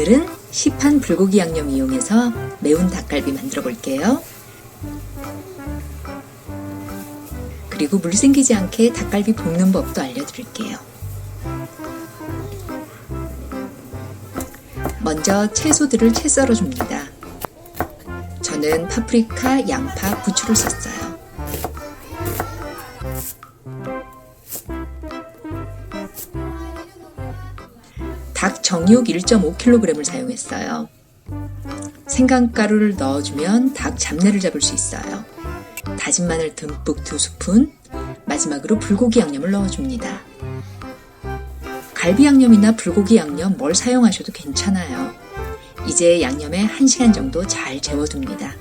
오늘은 시판 불고기 양념 이용해서 매운 닭갈비 만들어 볼게요. 그리고 물 생기지 않게 닭갈비 볶는 법도 알려드릴게요. 먼저 채소들을 채 썰어줍니다. 저는 파프리카, 양파, 부추를 썼어요. 닭 정육 1.5kg을 사용했어요. 생강가루를 넣어주면 닭 잡내를 잡을 수 있어요. 다진 마늘 듬뿍 2스푼, 마지막으로 불고기 양념을 넣어줍니다. 갈비 양념이나 불고기 양념 뭘 사용하셔도 괜찮아요. 이제 양념에 1시간 정도 잘 재워둡니다.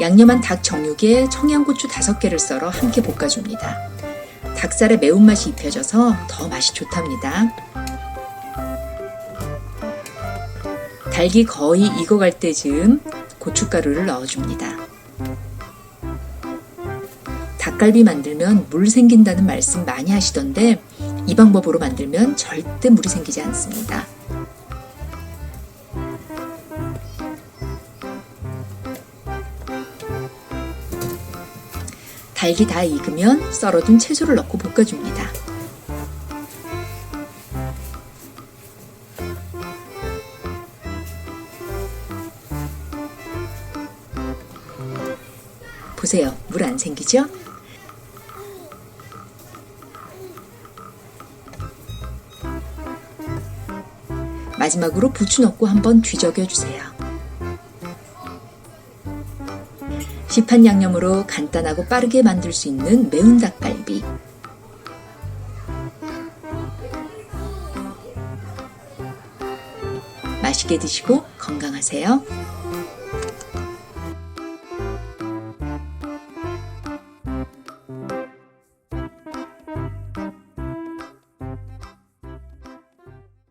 양념한 닭 정육에 청양고추 5개를 썰어 함께 볶아줍니다. 닭살에 매운맛이 입혀져서 더 맛이 좋답니다. 닭이 거의 익어갈 때쯤 고춧가루를 넣어줍니다. 닭갈비 만들면 물 생긴다는 말씀 많이 하시던데 이 방법으로 만들면 절대 물이 생기지 않습니다. 닭이 다 익으면 썰어둔 채소를 넣고 볶아줍니다. 보세요. 물 안 생기죠? 마지막으로 부추 넣고 한번 뒤적여 주세요. 시판 양념으로 간단하고 빠르게 만들 수 있는 매운 닭갈비. 맛있게 드시고 건강하세요.